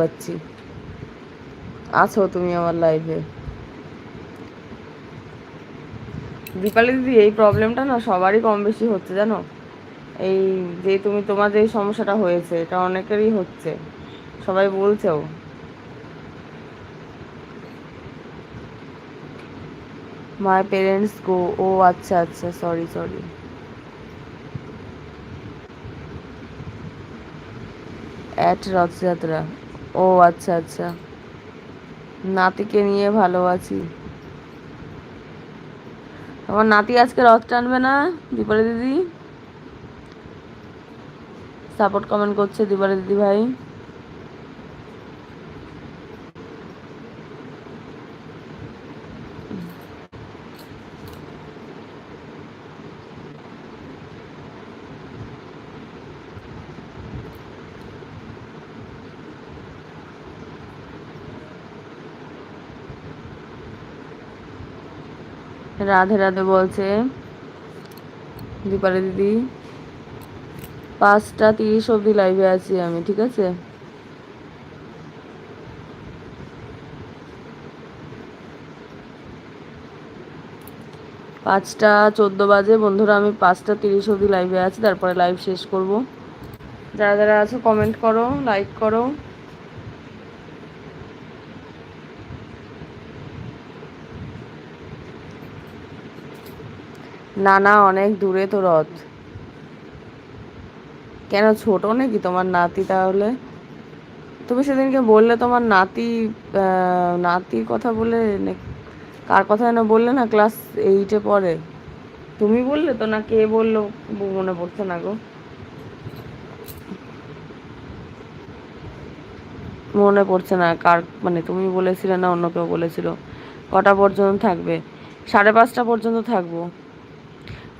পাচ্ছি আছো তুমি আমার লাইফে দীপালি দিদি, এই প্রবলেমটা না সবারই কম বেশি হচ্ছে জানো? এই যে তুমি, তোমার যে সমস্যাটা হয়েছে, এটা অনেকেরই হচ্ছে। সবাই বলছেও মাই পেরেন্টস গো ও আচ্ছা আচ্ছা সরি সরি অ্যাট রথযাত্রা। ও আচ্ছা আচ্ছা। নাতিকে নিয়ে ভালো আছি আমার নাতি আজকে রথ টানবে না, দীপালি দিদি? সাপোর্ট কমেন্ট করছে দীপালি দিদি ভাই। রাধে রাধে বলছে। দীপালি দিদি, পাঁচটা তিরিশ অবধি লাইভে আছি আমি, ঠিক আছে? পাঁচটা চোদ্দ বাজে, বন্ধুরা আমি পাঁচটা তিরিশ অবধি লাইভে আছি, তারপরে লাইভ শেষ করব। যারা যারা আছো কমেন্ট করো লাইক করো। না না অনেক দূরে তো রথ। কেন, ছোট নাকি তোমার নাতি তাহলে? তুমি সেদিনকে বললে তোমার নাতি নাতির কথা বলে কার কথা যেন বললে না ক্লাস এইটে পড়ে। তুমি বললে তো না কে বলল? মনে পড়ছে না গো। মনে পড়ছে না কার মানে তুমি বলেছিলে না অন্য কেউ বলেছিল। কটা পর্যন্ত থাকবে? সাড়ে পাঁচটা পর্যন্ত থাকব।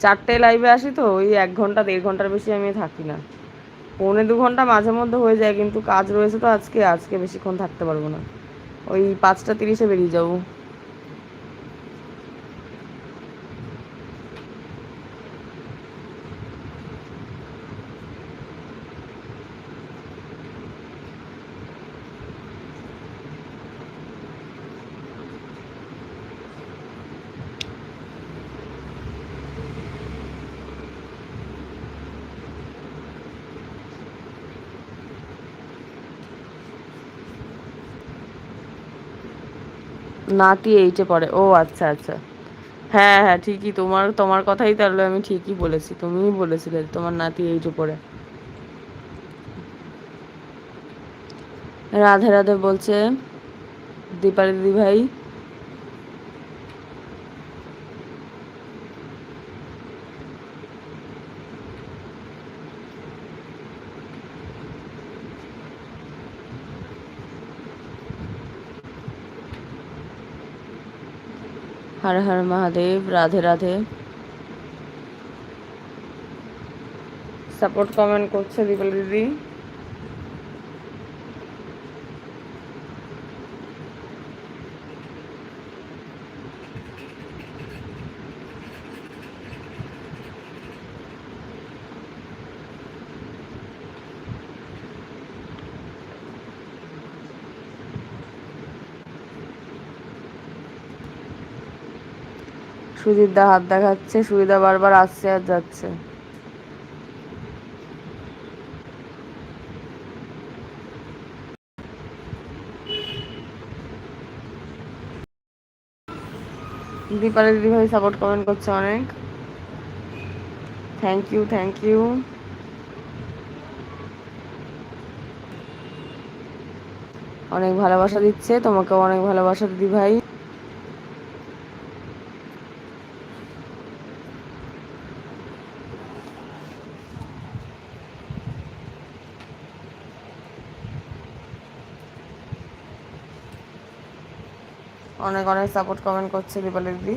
চারটে লাইভে আসি তো, ওই এক ঘণ্টা, দেড় ঘণ্টার বেশি আমি থাকি না। পৌনে দু ঘণ্টা মাঝে মধ্যে হয়ে যায়, কিন্তু কাজ রয়েছে তো আজকে আজকে বেশিক্ষণ থাকতে পারব না। ওই পাঁচটা তিরিশে বেরিয়ে যাব। নাতি এইটে পড়ে। ও আচ্ছা আচ্ছা। হ্যাঁ হ্যাঁ ঠিকই। তোমার তোমার কথাই তাহলে আমি ঠিকই বলেছি। তুমিই বলেছিলে তোমার নাতি এইটে পড়ে। রাধে রাধে বলছে, দীপালি দিদি ভাই হর হর মহাদেব রাধে রাধে। সাপোর্ট কমেন্ট করছে দীপাল দিদি। সুজিতদা হাত দেখাচ্ছে, সুবিধা বারবার আসছে আর যাচ্ছে। দীপালি দিদি ভাই সাপোর্ট কমেন্ট করছে অনেক। থ্যাংক ইউ থ্যাংক ইউ অনেক ভালোবাসা দিচ্ছে, তোমাকেও অনেক ভালোবাসা দিদি ভাই। অনেক অনেক সাপোর্ট কমেন্ট করছে দীপালি দিদি।